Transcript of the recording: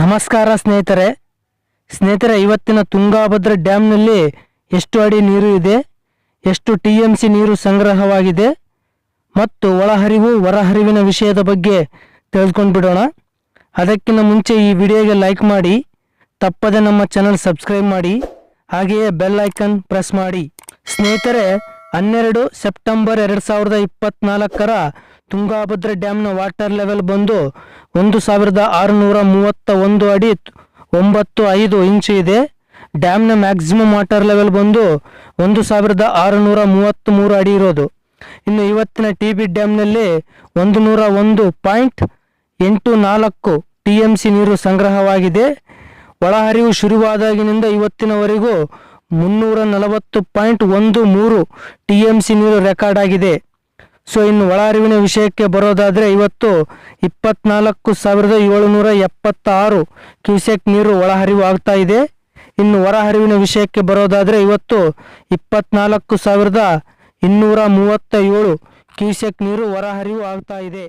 ನಮಸ್ಕಾರ ಸ್ನೇಹಿತರೆ. ಸ್ನೇಹಿತರೆ, ಇವತ್ತಿನ ತುಂಗಾಭದ್ರ ಡ್ಯಾಮ್ನಲ್ಲಿ ಎಷ್ಟು ಅಡಿ ನೀರು ಇದೆ? ಎಷ್ಟು ಟಿ ಎಂ ಸಿ ನೀರು ಸಂಗ್ರಹವಾಗಿದೆ? ಮತ್ತು ಒಳಹರಿವು, ಹೊರಹರಿವಿನ ವಿಷಯದ ಬಗ್ಗೆ ತಿಳಿದುಕೊಂಡು ಬಿಡೋಣ ಅದಕ್ಕಿಂತ ಮುಂಚೆ ಈ ವಿಡಿಯೋಗೆ ಲೈಕ್ ಮಾಡಿ, ತಪ್ಪದೆ ನಮ್ಮ ಚಾನಲ್ ಸಬ್ಸ್ಕ್ರೈಬ್ ಮಾಡಿ, ಹಾಗೆಯೇ ಬೆಲ್ ಐಕನ್ ಪ್ರೆಸ್ ಮಾಡಿ. ಸ್ನೇಹಿತರೆ ಹನ್ನೆರಡು ಸೆಪ್ಟೆಂಬರ್ ಎರಡು ಸಾವಿರದ ಇಪ್ಪತ್ನಾಲ್ಕರ ತುಂಗಾಭದ್ರಾ ಡ್ಯಾಮ್ನ ವಾಟರ್ ಲೆವೆಲ್ ಬಂದು ಒಂದು ಸಾವಿರದ ಆರುನೂರ ಮೂವತ್ತ ಒಂದು ಅಡಿ ಒಂಬತ್ತು ಐದು ಇಂಚು ಇದೆ. ಡ್ಯಾಮ್ನ ಮ್ಯಾಕ್ಸಿಮಮ್ ವಾಟರ್ ಲೆವೆಲ್ ಬಂದು ಒಂದು ಸಾವಿರದ ಆರುನೂರ ಮೂವತ್ತ್ಮೂರು ಅಡಿ ಇರೋದು. ಇನ್ನು ಇವತ್ತಿನ ಟಿ ಬಿ ಡ್ಯಾಮ್ನಲ್ಲಿ ಒಂದು ನೂರ ಒಂದು ಪಾಯಿಂಟ್ ಎಂಟು ನಾಲ್ಕು ಟಿ ಎಂ ಸಿ ನೀರು ಸಂಗ್ರಹವಾಗಿದೆ. ಒಳಹರಿವು ಶುರುವಾದಾಗಿನಿಂದ ಇವತ್ತಿನವರೆಗೂ ಮುನ್ನೂರ ನಲವತ್ತು ಪಾಯಿಂಟ್ ಒಂದು ಮೂರು ಟಿ ಎಂ ಸಿ ನೀರು ರೆಕಾರ್ಡ್ ಆಗಿದೆ. ಸೊ, ಇನ್ನು ಒಳಹರಿವಿನ ವಿಷಯಕ್ಕೆ ಬರೋದಾದರೆ ಇವತ್ತು ಇಪ್ಪತ್ನಾಲ್ಕು ಸಾವಿರದ ಏಳುನೂರ ಎಪ್ಪತ್ತಾರು ಕ್ಯೂಸೆಕ್ ನೀರು ಒಳಹರಿವು ಆಗ್ತಾ ಇದೆ. ಇನ್ನು ಹೊರಹರಿವಿನ ವಿಷಯಕ್ಕೆ ಬರೋದಾದರೆ ಇವತ್ತು ಇಪ್ಪತ್ನಾಲ್ಕು ಸಾವಿರದ ಇನ್ನೂರ ಮೂವತ್ತ ಏಳು ಕ್ಯೂಸೆಕ್ ನೀರು ಹೊರಹರಿವು ಆಗ್ತಾ ಇದೆ.